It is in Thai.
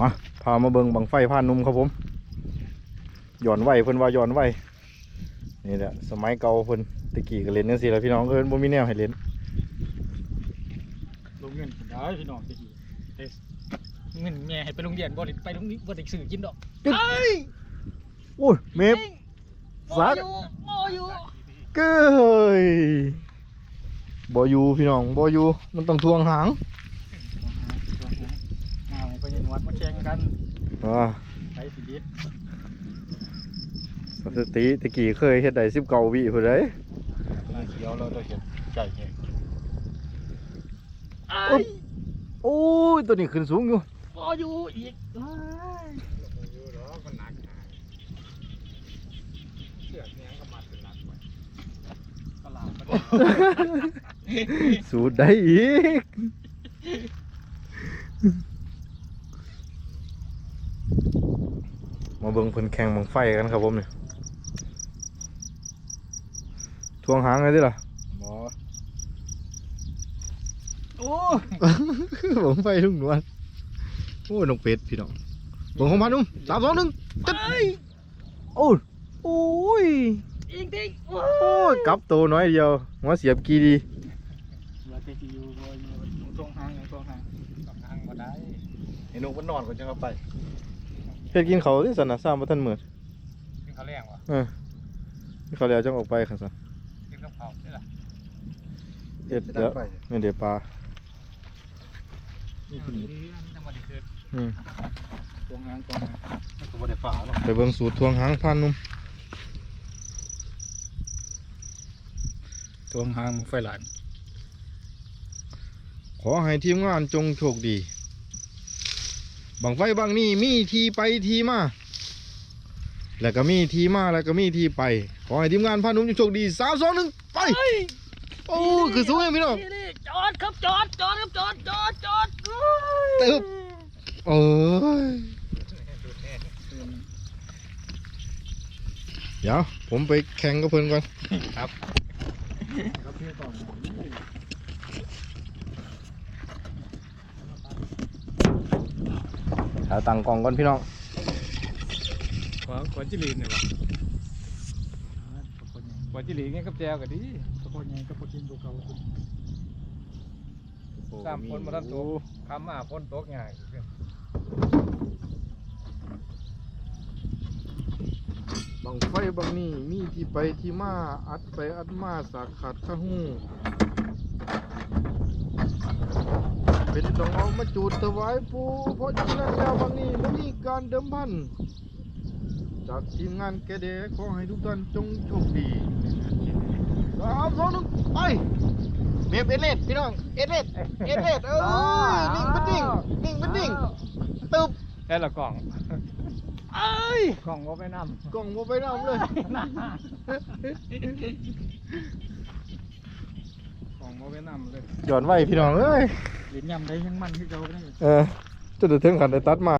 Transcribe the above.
มาพามาเบิงบังไฟผ่านนุ่มครับผมย้อนไหวเพิ่นว่าย้อนไหวนี่แหละสมัยเก่าเพิ่นตะกี้ก็เล่นจังซี่แหละพี่น้องเอิ้นบ่มีแนวให้เล่นลงเงินได้พี่น้องตะกี้เอ้ยเงินแม่ให้ไปโรงเรียนบ่ได้ไปโรงนี้บ่ได้ซื้อกินดอกจึ๊กเอ้ยโอ้ยเมฟสักบ่อยู่บ่อยู่เก้ยบ่อยู่พี่น้องบ่อยู่มันต้องทวงหาง เอาไปเห็นวั ดมาแข่งกันอ่าใช้สิดิษสติตะกี้เคยเฮ็ดได้19วิพุ่นเด้ยลายเขียวเราต้องเห็นใจแฮงอุ๊บโอ้ยตัวนี้ขึ้นสูงอยู่บ่อยู่อีกเอ้ยอยู่หรอมันหนักหาเสือกเนี้ยก็มัดเป็นหนักไว้ตลาดสูดได้อีก มาเบิ่งเพิ่นแข่งบังไฟกันครับผมเนี่ยทวงหางไงดิล่ะบ่โอ้บังไฟลุงนวลโอ้ยน้องเป็ดพี่น้องเบิ่งของพันนุ่มสามสองหนึ่งจัดโอ้ยโอ้ยอีกดิโอ้โอ้ยกลับตัวน้อยเดียวหัวเสียบกีดีว่าแต่สิอยู่บ่อยู่ตรงหางตรงหางต้องทางบ่ได้ไอ้นุ่มมันนอนก่อนจะเข้าไปเฮ็ดกินเขาวที่สนะสร้างบ่ทันมื้อกินข้าวแรงวะเออที่เขาแล้วจังออกไปค่ะซะกินกับข้าวนี่ล่ะเฮ็ดเดี๋ยวนี่เดี๋ยวปลานี่คือจะมาได้คืออืมตรงหางตรงหางมันก็บ่ได้ฝ่าหรอกไปเบิ่งสูตรทวงหางพันนุ่มตรงหางไฟหลานขอให้ทีมงานจงโชคดี บังไฟบางนี่มีทีไปทีมาแล้วก็มีทีมาแล้วก็มีทีไป ขอให้ทีมงานพานุ่มจงโชคดีสามสองหนึ่งไปโอ้คือสูงยังพี่น้องนี่จอดครับจอดจอดครับจอดจอดจอดตึ๊บเอ้ยเดี๋ยวผมไปแข่งกับเพื่อนก่อนครับ พี่ต่อหาตังกล่องก่อนพี่น้องขวาขวาจิลีนเนี่ยวะขวาจิลีนงี้กับแจวก็ดีตะโกนยังตะโกนกินตัวเก่าสามคนมาทันตัวคำมาพ้นตกง่ายบังไฟบางนี่มีที่ไปที่มาอัดไปอัดมาสากขาดข้าหู เป็นต้องเอามาจูดถวายปูเพราะฉะนั้นแล้วบางนี่ไม่มีการเดิมพัน จากทีมงานแกเดขอให้ทุกท่านจงโชคดีสามสองหนึ่งไปเมียบเอเลดพี่น้องเอเลดเอเลดเอ้ยนิ่งเป็นนิ่งนิ่งเป็นนิ่งตึบแค่ละกล่องเอ้ยกล่องว่าไปน้ำกล่องบ่ไปน้ำเลยกล่องว่าไปน้ำเลยหย่อนไว้พี่น้องเอ้ย นยำได้ยังมันที่เจ้าเนี่ยเออจะถึงขันได้ตัดมา